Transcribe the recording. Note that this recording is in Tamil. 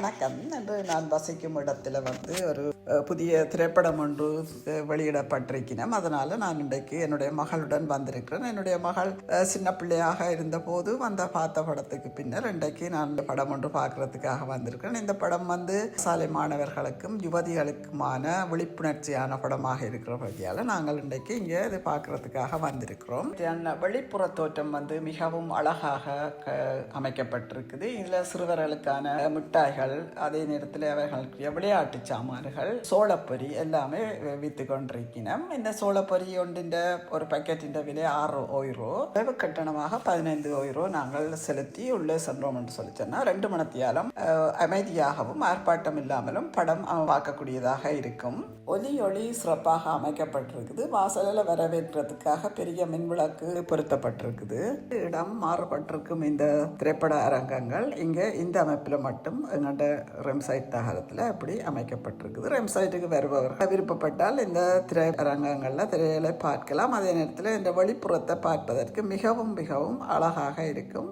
வணக்கம். என்று நான் வசிக்கும் இடத்துல வந்து ஒரு புதிய திரைப்படம் ஒன்று வெளியிடப்பட்டிருக்கிறேன். அதனால் நான் இன்றைக்கு என்னுடைய மகளுடன் வந்திருக்கிறேன். என்னுடைய மகள் சின்ன பிள்ளையாக இருந்தபோது வந்த பார்த்த படத்துக்கு பின்னர் இன்றைக்கு நான் இந்த படம் ஒன்று பார்க்கறதுக்காக வந்திருக்கிறேன். இந்த படம் வந்து சாலை மாணவர்களுக்கும் யுவதிகளுக்குமான விழிப்புணர்ச்சியான படமாக இருக்கிறபடியால் நாங்கள் இன்றைக்கு இங்கே இது பார்க்கறதுக்காக வந்திருக்கிறோம். வெளிப்புற தோற்றம் வந்து மிகவும் அழகாக க- அமைக்கப்பட்டிருக்குது. இதில் சிறுவர்களுக்கான மிட்டாய்கள் அதே நேரத்தில் அவர்களுக்கு விளையாட்டு சாமான்கள் சோளப்பொரி எல்லாமே வித்து கொண்டிருக்கிறோம் இந்த சோளப்பொரி ஒன்றின் ஒரு பாக்கெட்டின் விலை ஆறு ஓய்ரோ விரைவு கட்டணமாக பதினைந்து ஓயிரோ நாங்கள் செலுத்தி உள்ளே சென்றோம் என்று சொல்லி சொன்னால் ரெண்டு மணத்தியாலும் அமைதியாகவும் ஆர்ப்பாட்டம் இல்லாமலும் படம் பார்க்கக்கூடியதாக இருக்கும். ஒலி ஒளி சிறப்பாக அமைக்கப்பட்டிருக்குது. வாசலில் வரவேற்றதுக்காக பெரிய மின்விளக்கு பொருத்தப்பட்டிருக்குது. இடம் மாறுபட்டிருக்கும் இந்த திரைப்பட அரங்கங்கள். இங்கே இந்த அமைப்பில் மட்டும் எங்கள்ட ரெம்சைட் தகரத்தில் அப்படி அமைக்கப்பட்டிருக்குது. ரெம்சைட்டுக்கு வருபவர்கள் விருப்பப்பட்டால் இந்த திரை அரங்கங்களில் திரைகளை பார்க்கலாம். அதே நேரத்தில் இந்த வெளிப்புறத்தை பார்ப்பதற்கு மிகவும் மிகவும் அழகாக இருக்கும்.